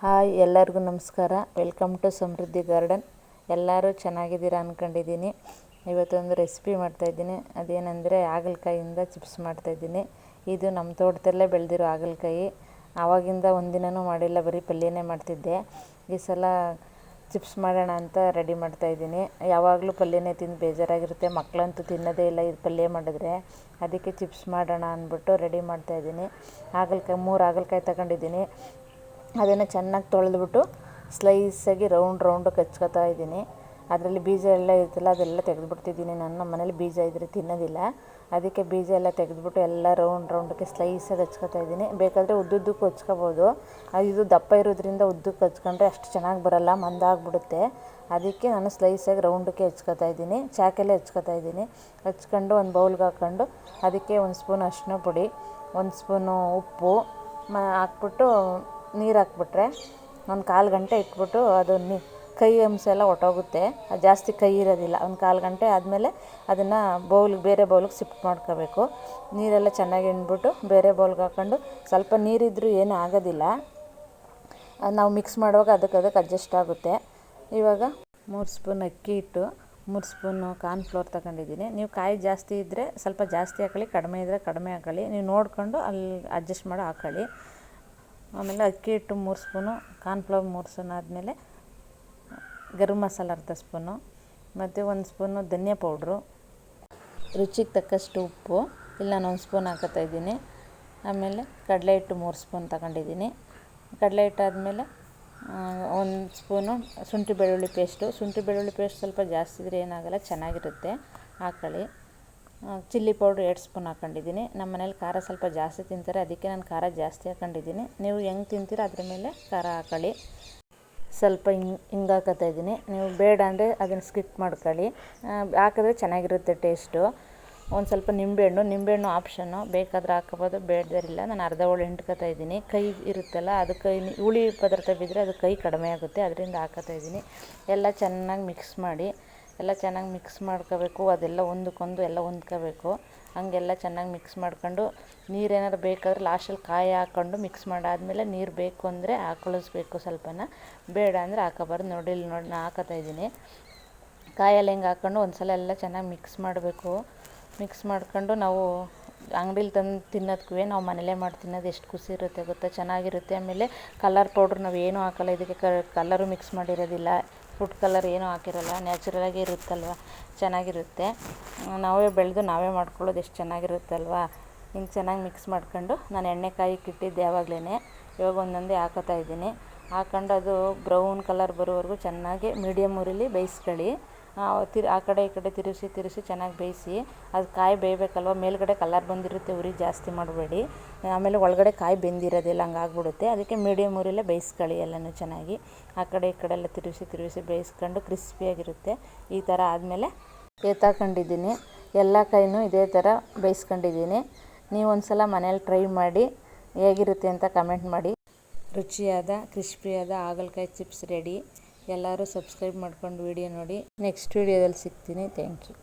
Hi, ಎಲ್ಲರಿಗೂ ನಮಸ್ಕಾರ. Welcome to Samriddhi garden ಎಲ್ಲರೂ ಚೆನ್ನಾಗಿದ್ದೀರಾ ಅಂದ್ಕೊಂಡಿದ್ದೀನಿ ಇವತ್ತೊಂದು ರೆಸಿಪಿ ಮಾಡ್ತಾಯಿದ್ದೀನಿ ಅದೇನೆಂದರೆ ಹಾಗಲಕಾಯಿಂದ ಚಿಪ್ಸ್ ಮಾಡ್ತಾಯಿದ್ದೀನಿ ಇದು ನಮ್ಮ ತೋಟದಲ್ಲೇ ಬೆಳೆದಿರೋ ಹಾಗಲಕಾಯಿ. ಆವಾಗಿಂದ ಒಂದಿನೂ ಮಾಡಿಲ್ಲ, ಬರೀ ಪಲ್ಯನೇ ಮಾಡ್ತಿದ್ದೆ. ಈ ಸಲ ಚಿಪ್ಸ್ ಮಾಡೋಣ ಅಂತ ರೆಡಿ ಮಾಡ್ತಾಯಿದ್ದೀನಿ ಯಾವಾಗಲೂ ಪಲ್ಯನೇ ತಿಂದು ಬೇಜಾರಾಗಿರುತ್ತೆ. ಮಕ್ಕಳಂತೂ ತಿನ್ನೋದೇ ಇಲ್ಲ ಇದು ಪಲ್ಯ ಮಾಡಿದ್ರೆ. ಅದಕ್ಕೆ ಚಿಪ್ಸ್ ಮಾಡೋಣ ಅಂದ್ಬಿಟ್ಟು ರೆಡಿ ಮಾಡ್ತಾಯಿದ್ದೀನಿ ಹಾಗಲಕಾಯಿ, ಮೂರು ಹಾಗಲಕಾಯಿ ತಗೊಂಡಿದ್ದೀನಿ. ಅದನ್ನು ಚೆನ್ನಾಗಿ ತೊಳೆದ್ಬಿಟ್ಟು ಸ್ಲೈಸಾಗಿ ರೌಂಡ್ ರೌಂಡು ಕಚ್ಕೋತಾ ಇದ್ದೀನಿ. ಅದರಲ್ಲಿ ಬೀಜ ಎಲ್ಲ ಇರುತ್ತಲ್ಲ, ಅದೆಲ್ಲ ತೆಗೆದುಬಿಡ್ತಿದ್ದೀನಿ ನಾನು. ಮನೇಲಿ ಬೀಜ ಇದ್ದರೆ ತಿನ್ನೋದಿಲ್ಲ. ಅದಕ್ಕೆ ಬೀಜ ಎಲ್ಲ ತೆಗೆದುಬಿಟ್ಟು ಎಲ್ಲ ರೌಂಡ್ ರೌಂಡಕ್ಕೆ ಸ್ಲೈಸಾಗಿ ಹಚ್ಕೊತಾ ಇದ್ದೀನಿ. ಬೇಕಾದರೆ ಉದ್ದುದ್ದಕ್ಕೂ ಹಚ್ಕೋಬೋದು ಇದು ದಪ್ಪ ಇರೋದ್ರಿಂದ ಉದ್ದಕ್ಕೆ ಹಚ್ಕೊಂಡ್ರೆ ಅಷ್ಟು ಚೆನ್ನಾಗಿ ಬರೋಲ್ಲ ಮಂದಾಗ್ಬಿಡುತ್ತೆ ಅದಕ್ಕೆ ನಾನು ಸ್ಲೈಸಾಗಿ ರೌಂಡಕ್ಕೆ ಹಚ್ಕೊತಾ ಇದ್ದೀನಿ. ಚಾಕಲ್ಲೇ ಹಚ್ಕೊತಾ ಇದ್ದೀನಿ. ಹಚ್ಕೊಂಡು ಒಂದು ಬೌಲ್ಗೆ ಹಾಕ್ಕೊಂಡು ಅದಕ್ಕೆ ಒಂದು ಸ್ಪೂನ್ ಅರಿಶಿನ ಪುಡಿ, ಒಂದು ಸ್ಪೂನು ಉಪ್ಪು, ಮ, ಹಾಕ್ಬಿಟ್ಟು ನೀರು ಹಾಕ್ಬಿಟ್ರೆ ಒಂದು ಕಾಲು ಗಂಟೆ ಇಟ್ಬಿಟ್ಟು ಅದು ನೀ ಕೈ ಅಂಶ ಎಲ್ಲ ಹೊರ್ಟೋಗುತ್ತೆ ಅದು ಜಾಸ್ತಿ ಕೈ ಇರೋದಿಲ್ಲ. ಒಂದು ಕಾಲು ಗಂಟೆ ಆದಮೇಲೆ ಅದನ್ನು ಬೌಲ್ಗೆ ಬೇರೆ ಬೌಲ್ಗೆ ಶಿಫ್ಟ್ ಮಾಡ್ಕೋಬೇಕು. ನೀರೆಲ್ಲ ಚೆನ್ನಾಗಿ ಹಿಂಡ್ಬಿಟ್ಟು ಬೇರೆ ಬೌಲ್ಗೆ ಹಾಕ್ಕೊಂಡು ಸ್ವಲ್ಪ ನೀರಿದ್ದರೂ ಏನೂ ಆಗೋದಿಲ್ಲ. ನಾವು ಮಿಕ್ಸ್ ಮಾಡುವಾಗ ಅದಕ್ಕೆ ಅದಕ್ಕೆ ಅಡ್ಜಸ್ಟ್ ಆಗುತ್ತೆ. ಇವಾಗ ಮೂರು ಸ್ಪೂನ್ ಅಕ್ಕಿ ಹಿಟ್ಟು, ಮೂರು ಸ್ಪೂನು ಕಾರ್ನ್ಫ್ಲೋರ್ ತಗೊಂಡಿದ್ದೀನಿ. ನೀವು ಕಾಯಿ ಜಾಸ್ತಿ ಇದ್ದರೆ ಸ್ವಲ್ಪ ಜಾಸ್ತಿ ಹಾಕೊಳ್ಳಿ ಕಡಿಮೆ ಇದ್ದರೆ ಕಡಿಮೆ ಹಾಕೊಳ್ಳಿ ನೀವು ನೋಡಿಕೊಂಡು ಅಲ್ಲಿ ಅಡ್ಜಸ್ಟ್ ಮಾಡಿ ಹಾಕೊಳ್ಳಿ ಆಮೇಲೆ ಅಕ್ಕಿ ಹಿಟ್ಟು ಮೂರು ಸ್ಪೂನು, ಕಾರ್ನ್ಫ್ಲವರ್ ಮೂರು ಸ್ಪೂನ್ ಆದಮೇಲೆ ಗರಂ ಮಸಾಲ ಅರ್ಧ ಸ್ಪೂನು, ಮತ್ತು ಒಂದು ಸ್ಪೂನು ಧನಿಯಾ ಪೌಡ್ರು. ರುಚಿಗೆ ತಕ್ಕಷ್ಟು ಉಪ್ಪು, ಇಲ್ಲ ನಾನು ಒಂದು ಸ್ಪೂನ್ ಹಾಕೋತಾ ಇದ್ದೀನಿ. ಆಮೇಲೆ ಕಡಲೆ ಹಿಟ್ಟು ಮೂರು ಸ್ಪೂನ್ ತಗೊಂಡಿದ್ದೀನಿ. ಕಡಲೆ ಹಿಟ್ಟು ಆದಮೇಲೆ ಒಂದು ಸ್ಪೂನು ಶುಂಠಿ ಬೆಳ್ಳುಳ್ಳಿ ಪೇಸ್ಟು. ಶುಂಠಿ ಬೆಳ್ಳುಳ್ಳಿ ಪೇಸ್ಟ್ ಸ್ವಲ್ಪ ಜಾಸ್ತಿ ಇದ್ದರೆ ಏನಾಗಲ್ಲ, ಚೆನ್ನಾಗಿರುತ್ತೆ. ಹಾಕೊಳ್ಳಿ. ಚಿಲ್ಲಿ ಪೌಡ್ರ್ ಎರಡು ಸ್ಪೂನ್ ಹಾಕ್ಕೊಂಡಿದ್ದೀನಿ ನಮ್ಮ ಮನೇಲಿ ಖಾರ ಸ್ವಲ್ಪ ಜಾಸ್ತಿ ತಿಂತಾರೆ, ಅದಕ್ಕೆ ನಾನು ಖಾರ ಜಾಸ್ತಿ ಹಾಕ್ಕೊಂಡಿದ್ದೀನಿ ನೀವು ಹೆಂಗೆ ತಿಂತೀರೋ ಅದ್ರ ಮೇಲೆ ಖಾರ ಹಾಕೊಳ್ಳಿ. ಸ್ವಲ್ಪ ಹಿಂಗೆ ಹಿಂಗೆ ಹಾಕೋತಾ ಇದ್ದೀನಿ. ನೀವು ಬೇಡ ಅಂದರೆ ಅದನ್ನು ಸ್ಕಿಪ್ ಮಾಡ್ಕೊಳ್ಳಿ. ಹಾಕಿದ್ರೆ ಚೆನ್ನಾಗಿರುತ್ತೆ ಟೇಸ್ಟು. ಒಂದು ಸ್ವಲ್ಪ ನಿಂಬೆಹಣ್ಣು ನಿಂಬೆಹಣ್ಣು ಆಪ್ಷನ್ನು ಬೇಕಾದ್ರೆ ಹಾಕೋಬೋದು, ಬೇಡದಿರಲಿಲ್ಲ. ನಾನು ಅರ್ಧ ಹೋಳು ಹಿಂಡ್ಕೊತಾ ಇದ್ದೀನಿ. ಕೈ ಇರುತ್ತಲ್ಲ, ಅದು ಕೈ, ಹುಳಿ ಪದಾರ್ಥ ಬಿದ್ದರೆ ಅದು ಕೈ ಕಡಿಮೆ ಆಗುತ್ತೆ, ಅದರಿಂದ ಹಾಕೋತಾ ಇದ್ದೀನಿ. ಎಲ್ಲ ಚೆನ್ನಾಗಿ ಮಿಕ್ಸ್ ಮಾಡಿ. ಎಲ್ಲ ಚೆನ್ನಾಗಿ ಮಿಕ್ಸ್ ಮಾಡ್ಕೋಬೇಕು, ಅದೆಲ್ಲ ಒಂದಕ್ಕೊಂದು ಎಲ್ಲ ಹೊಂದ್ಕೋಬೇಕು. ಹಾಗೆಲ್ಲ ಚೆನ್ನಾಗಿ ಮಿಕ್ಸ್ ಮಾಡ್ಕೊಂಡು ನೀರೇನಾದ್ರು ಬೇಕಾದ್ರೆ ಲಾಸ್ಟಲ್ಲಿ ಕಾಯಿ ಹಾಕ್ಕೊಂಡು ಮಿಕ್ಸ್ ಮಾಡಾದಮೇಲೆ ನೀರು ಬೇಕು ಅಂದರೆ ಹಾಕೊಳಿಸ್ಬೇಕು ಸ್ವಲ್ಪನ. ಬೇಡ ಅಂದರೆ ಹಾಕೋಬಾರ್ದು. ನೋಡಿ, ಇಲ್ಲಿ ನೋಡಿ ನಾನು ಹಾಕೋತಾ ಇದ್ದೀನಿ. ಕಾಯಲ್ಲಿ ಹೆಂಗೆ ಹಾಕ್ಕೊಂಡು ಒಂದ್ಸಲ ಎಲ್ಲ ಚೆನ್ನಾಗಿ ಮಿಕ್ಸ್ ಮಾಡಬೇಕು. ಮಿಕ್ಸ್ ಮಾಡ್ಕೊಂಡು ನಾವು ಅಂಗಡೀಲಿ ತಂದು ತಿನ್ನೋದಕ್ಕೂ ನಾವು ಮನೇಲೇ ಮಾಡಿ ತಿನ್ನೋದು ಎಷ್ಟು ಖುಷಿ ಇರುತ್ತೆ ಗೊತ್ತಾ? ಚೆನ್ನಾಗಿರುತ್ತೆ. ಆಮೇಲೆ ಕಲರ್ ಪೌಡ್ರ್ ನಾವು ಏನೂ ಹಾಕಲ್ಲ. ಇದಕ್ಕೆ ಕಲರು ಮಿಕ್ಸ್ ಮಾಡಿರೋದಿಲ್ಲ. ಫುಡ್ ಕಲರ್ ಏನೂ ಹಾಕಿರಲ್ಲ ನ್ಯಾಚುರಲಾಗಿ ಇರುತ್ತಲ್ವ? ಚೆನ್ನಾಗಿರುತ್ತೆ. ನಾವೇ ಬೆಳೆದು ನಾವೇ ಮಾಡ್ಕೊಳ್ಳೋದು ಎಷ್ಟು ಚೆನ್ನಾಗಿರುತ್ತಲ್ವ? ಹಿಂಗೆ ಚೆನ್ನಾಗಿ ಮಿಕ್ಸ್ ಮಾಡ್ಕೊಂಡು ನಾನು ಎಣ್ಣೆ ಕಾಯಕ್ಕೆ ಯಾವಾಗ್ಲೇ ಇವಾಗ ಒಂದೊಂದೇ ಹಾಕೋತಾ ಇದ್ದೀನಿ. ಹಾಕೊಂಡು ಅದು ಬ್ರೌನ್ ಕಲರ್ ಬರೋವರೆಗೂ ಚೆನ್ನಾಗಿ ಮೀಡಿಯಮ್ ಉರಿಲಿ ಬೇಯಿಸ್ಕೊಳ್ಳಿ. ತಿರ್, ಆ ಕಡೆ ಈ ಕಡೆ ತಿರುಗಿಸಿ ತಿರುಗಿಸಿ ಚೆನ್ನಾಗಿ ಬೇಯಿಸಿ, ಅದು ಕಾಯಿ ಬೇಯಬೇಕಲ್ವ? ಮೇಲುಗಡೆ ಕಲರ್ ಬಂದಿರುತ್ತೆ, ಉರಿ ಜಾಸ್ತಿ ಮಾಡಬೇಡಿ. ಆಮೇಲೆ ಒಳಗಡೆ ಕಾಯಿ ಬೆಂದಿರೋದಿಲ್ಲ ಹಂಗೆ ಆಗ್ಬಿಡುತ್ತೆ ಅದಕ್ಕೆ ಮೀಡಿಯಮ್ ಉರಿಲೇ ಬೇಯಿಸ್ಕೊಳ್ಳಿ ಎಲ್ಲನೂ ಚೆನ್ನಾಗಿ. ಆ ಕಡೆ ಈ ಕಡೆ ಎಲ್ಲ ತಿರುಗಿಸಿ ತಿರುಗಿಸಿ ಬೇಯಿಸ್ಕೊಂಡು ಕ್ರಿಸ್ಪಿಯಾಗಿರುತ್ತೆ ಈ ಥರ ಆದಮೇಲೆ ಎತ್ತಾಕೊಂಡಿದ್ದೀನಿ ಎಲ್ಲ ಕೈನೂ ಇದೇ ಥರ ಬೇಯಿಸ್ಕೊಂಡಿದ್ದೀನಿ. ನೀವು ಒಂದು ಸಲ ಮನೇಲಿ ಟ್ರೈ ಮಾಡಿ, ಹೇಗಿರುತ್ತೆ ಅಂತ ಕಮೆಂಟ್ ಮಾಡಿ. ರುಚಿಯಾದ ಕ್ರಿಸ್ಪಿಯಾದ ಹಾಗಲಕಾಯಿ ಚಿಪ್ಸ್ ರೆಡಿ ಎಲ್ಲರೂ ಸಬ್ಸ್ಕ್ರೈಬ್ ಮಾಡ್ಕೊಂಡು ವಿಡಿಯೋ ನೋಡಿ. ನೆಕ್ಸ್ಟ್ ವಿಡಿಯೋದಲ್ಲಿ ಸಿಗ್ತೀನಿ. Thank you